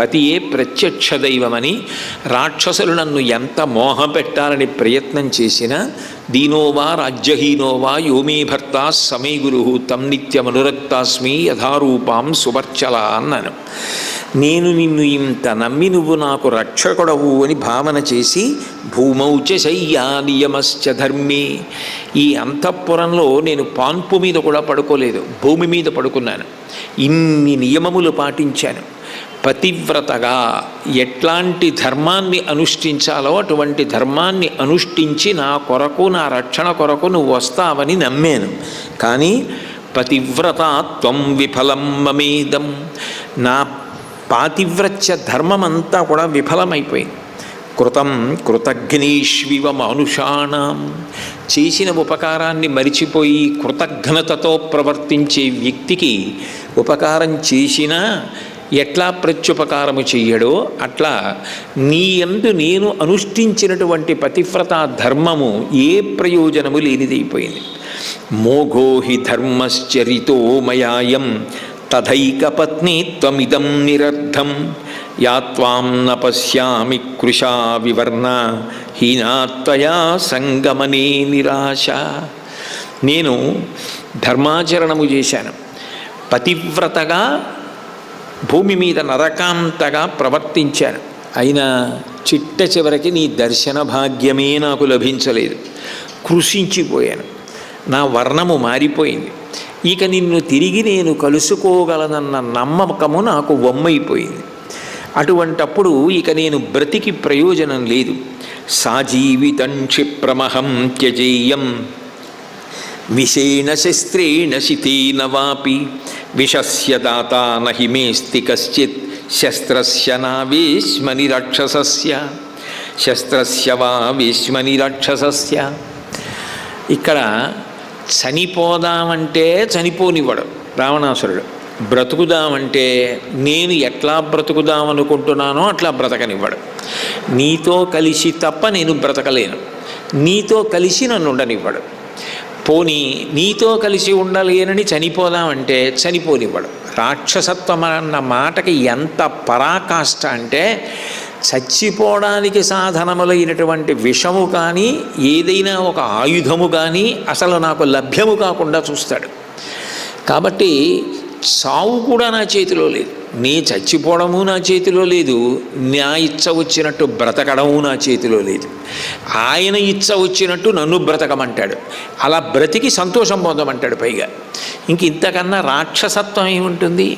పతియే ప్రత్యక్ష దైవమని రాక్షసులు నన్ను ఎంత మోహపెట్టాలని ప్రయత్నం చేసినా దీనోవా రాజ్యహీనోవా యోమీ భర్త సమీ గురు తం నిత్యమనురక్తాస్మి యథారూపాం సువర్చల అన్నాను. నేను నిన్ను ఇంత నమ్మి నువ్వు నాకు రక్షకుడవు అని భావన చేసి భూమౌచ శయ్యా నియమశ్చ ధర్మే. ఈ అంతఃపురంలో నేను పాన్పు మీద కూడా పడుకోలేదు భూమి మీద పడుకున్నాను. ఇన్ని నియమములు పాటించాను. పతివ్రతగా ఎట్లాంటి ధర్మాన్ని అనుష్ఠించాలో అటువంటి ధర్మాన్ని అనుష్ఠించి నా కొరకు నా రక్షణ కొరకు నువ్వు వస్తావని నమ్మాను. కానీ పతివ్రతత్వం విఫలం మమేదం. నా పాతివ్రత్య ధర్మమంతా కూడా విఫలమైపోయింది. కృతం కృతఘ్నీష్వివ మానుషాణం. చేసిన ఉపకారాన్ని మరిచిపోయి కృతజ్ఞతతో ప్రవర్తించే వ్యక్తికి ఉపకారం చేసినా ఎట్లా ప్రత్యుపకారము చెయ్యడో అట్లా నీ యందు నేను అనుష్ఠించినటువంటి పతివ్రత ధర్మము ఏ ప్రయోజనము లేనిదైపోయింది మోఘో హి ధర్మశ్చరితో మయాయం తథైక పత్నిత్వమిదం త్వమిదం నిరర్థం న పశ్యామి కృషా వివర్ణ హీనాత్వయా సంగమనే నిరాశ. నేను ధర్మాచరణము చేశాను. పతివ్రతగా భూమి మీద నరకాంతగా ప్రవర్తించాను. అయినా చిట్ట చివరికి నీ దర్శన భాగ్యమే నాకు లభించలేదు. కృషించిపోయాను. నా వర్ణము మారిపోయింది. ఇక నిన్ను తిరిగి నేను కలుసుకోగలనన్న నమ్మకము నాకు వమ్మైపోయింది. అటువంటప్పుడు ఇక నేను బ్రతికి ప్రయోజనం లేదు. సాజీవితం క్షిప్రమహం త్యజేయం. విషేణ శస్త్రేణ శితేన వాపి. విషస్య దాత నహి మేస్తి కశ్చిత్ శస్త్రస్య నా వేష్మని రాక్షసస్య శస్త్రస్య వా వేష్మని రాక్షసస్య ఇక్కడ చనిపోదామంటే చనిపోనివ్వడు రావణాసురుడు. బ్రతుకుదామంటే నేను ఎట్లా బ్రతుకుదామనుకుంటున్నానో అట్లా బ్రతకనివ్వడు. నీతో కలిసి తప్ప నేను బ్రతకలేను. నీతో కలిసి నన్ను ఉండనివ్వడు. పోనీ నీతో కలిసి ఉండలేనని చనిపోదామంటే చనిపోనివ్వడు. రాక్షసత్వం అన్న మాటకి ఎంత పరాకాష్ట అంటే చచ్చిపోవడానికి సాధనములైనటువంటి విషము కానీ ఏదైనా ఒక ఆయుధము కానీ అసలు నాకు లభ్యము కాకుండా చూస్తాడు. కాబట్టి చావు కూడా నా చేతిలో లేదు. నీ చచ్చిపోవడము నా చేతిలో లేదు. నా ఇచ్చ వచ్చినట్టు బ్రతకడము నా చేతిలో లేదు. ఆయన ఇచ్చ వచ్చినట్టు నన్ను బ్రతకమంటాడు. అలా బ్రతికి సంతోషం పొందమంటాడు పైగా. ఇంక ఇంతకన్నా రాక్షసత్వం ఏముంటుంది?